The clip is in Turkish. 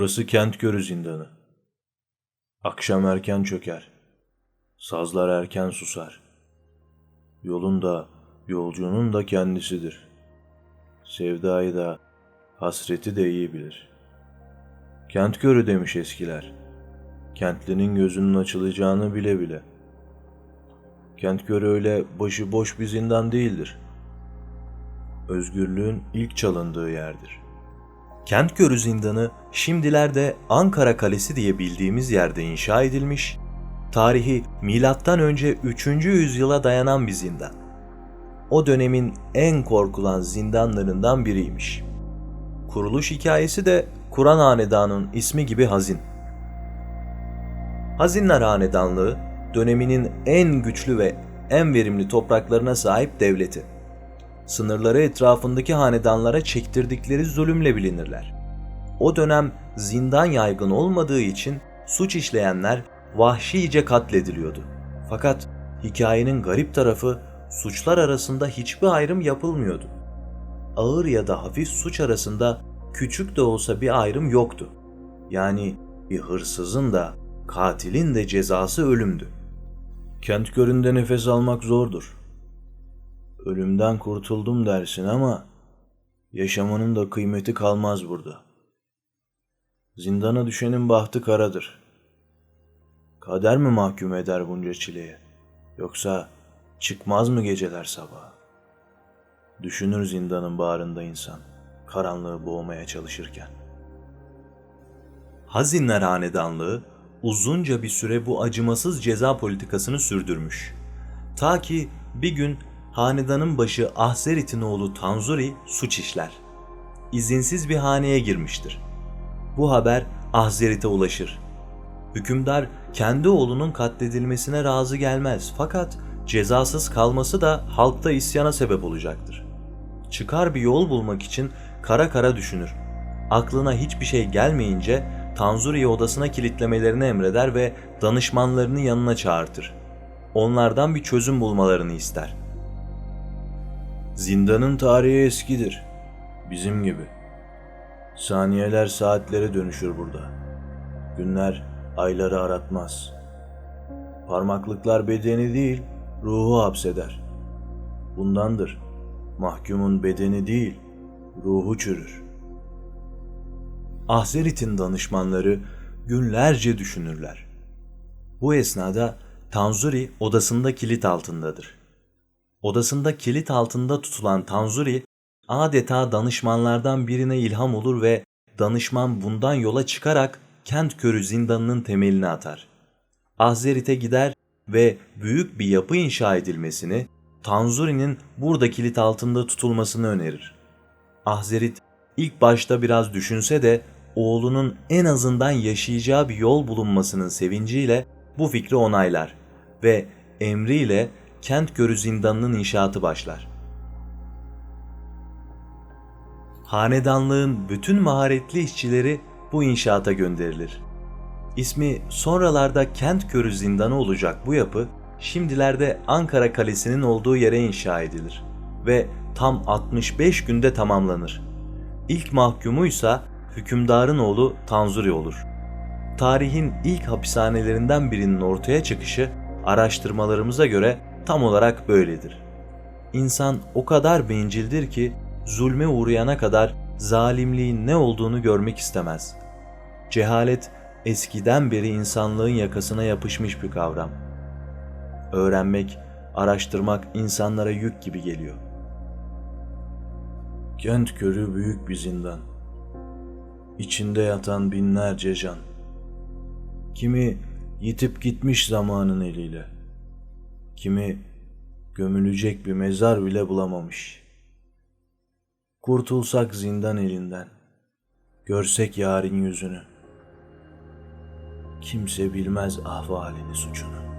Burası Kentgörü zindanı. Akşam erken çöker. Sazlar erken susar. Yolun da, yolcunun da kendisidir. Sevdayı da, hasreti de iyi bilir. Kentgörü demiş eskiler. Kentlinin gözünün açılacağını bile bile. Kentgörü öyle başıboş bir zindan değildir. Özgürlüğün ilk çalındığı yerdir.'' Kentgörü Zindanı şimdilerde Ankara Kalesi diye bildiğimiz yerde inşa edilmiş, tarihi önce 3. yüzyıla dayanan bir zindan. O dönemin en korkulan zindanlarından biriymiş. Kuruluş hikayesi de Kur'an Hanedanı'nın ismi gibi hazin. Hazinler Hanedanlığı döneminin en güçlü ve en verimli topraklarına sahip devleti sınırları etrafındaki hanedanlara çektirdikleri zulümle bilinirler. O dönem zindan yaygın olmadığı için suç işleyenler vahşice katlediliyordu. Fakat hikayenin garip tarafı suçlar arasında hiçbir ayrım yapılmıyordu. Ağır ya da hafif suç arasında küçük de olsa bir ayrım yoktu. Yani bir hırsızın da katilin de cezası ölümdü. Kent göründe nefes almak zordur. Ölümden kurtuldum dersin ama yaşamanın da kıymeti kalmaz burada. Zindana düşenin bahtı karadır. Kader mi mahkum eder bunca çileye? Yoksa çıkmaz mı geceler sabah? Düşünür zindanın bağrında insan, karanlığı boğmaya çalışırken. Hazinler Hanedanlığı uzunca bir süre bu acımasız ceza politikasını sürdürmüş. Ta ki bir gün hanedanın başı Ahzerit'in oğlu Tanzuri suç işler. İzinsiz bir haneye girmiştir. Bu haber Ahzerit'e ulaşır. Hükümdar kendi oğlunun katledilmesine razı gelmez fakat cezasız kalması da halkta isyana sebep olacaktır. Çıkar bir yol bulmak için kara kara düşünür. Aklına hiçbir şey gelmeyince Tanzuri'yi odasına kilitlemelerini emreder ve danışmanlarını yanına çağırtır. Onlardan bir çözüm bulmalarını ister. Zindanın tarihi eskidir. Bizim gibi. Saniyeler saatlere dönüşür burada. Günler ayları aratmaz. Parmaklıklar bedeni değil, ruhu hapseder. Bundandır. Mahkumun bedeni değil, ruhu çürür. Ahzerit'in danışmanları günlerce düşünürler. Bu esnada Tanzuri odasında kilit altındadır. Odasında kilit altında tutulan Tanzuri adeta danışmanlardan birine ilham olur ve danışman bundan yola çıkarak kent körü zindanının temelini atar. Ahzerit'e gider ve büyük bir yapı inşa edilmesini, Tanzuri'nin burada kilit altında tutulmasını önerir. Ahzerit ilk başta biraz düşünse de oğlunun en azından yaşayacağı bir yol bulunmasının sevinciyle bu fikri onaylar ve emriyle Kent Görü Zindanı'nın inşaatı başlar. Hanedanlığın bütün maharetli işçileri bu inşaata gönderilir. İsmi sonralarda Kent Körü Zindanı olacak bu yapı, şimdilerde Ankara Kalesi'nin olduğu yere inşa edilir ve tam 65 günde tamamlanır. İlk mahkumuysa hükümdarın oğlu Tanzuri olur. Tarihin ilk hapishanelerinden birinin ortaya çıkışı araştırmalarımıza göre tam olarak böyledir. İnsan o kadar bencildir ki zulme uğrayana kadar zalimliğin ne olduğunu görmek istemez. Cehalet eskiden beri insanlığın yakasına yapışmış bir kavram. Öğrenmek, araştırmak insanlara yük gibi geliyor. Kent körü büyük bir zindan. İçinde yatan binlerce can. Kimi yitip gitmiş zamanın eliyle.'' Kimi gömülecek bir mezar bile bulamamış. Kurtulsak zindan elinden, görsek yarın yüzünü. Kimse bilmez ahvalini suçunu.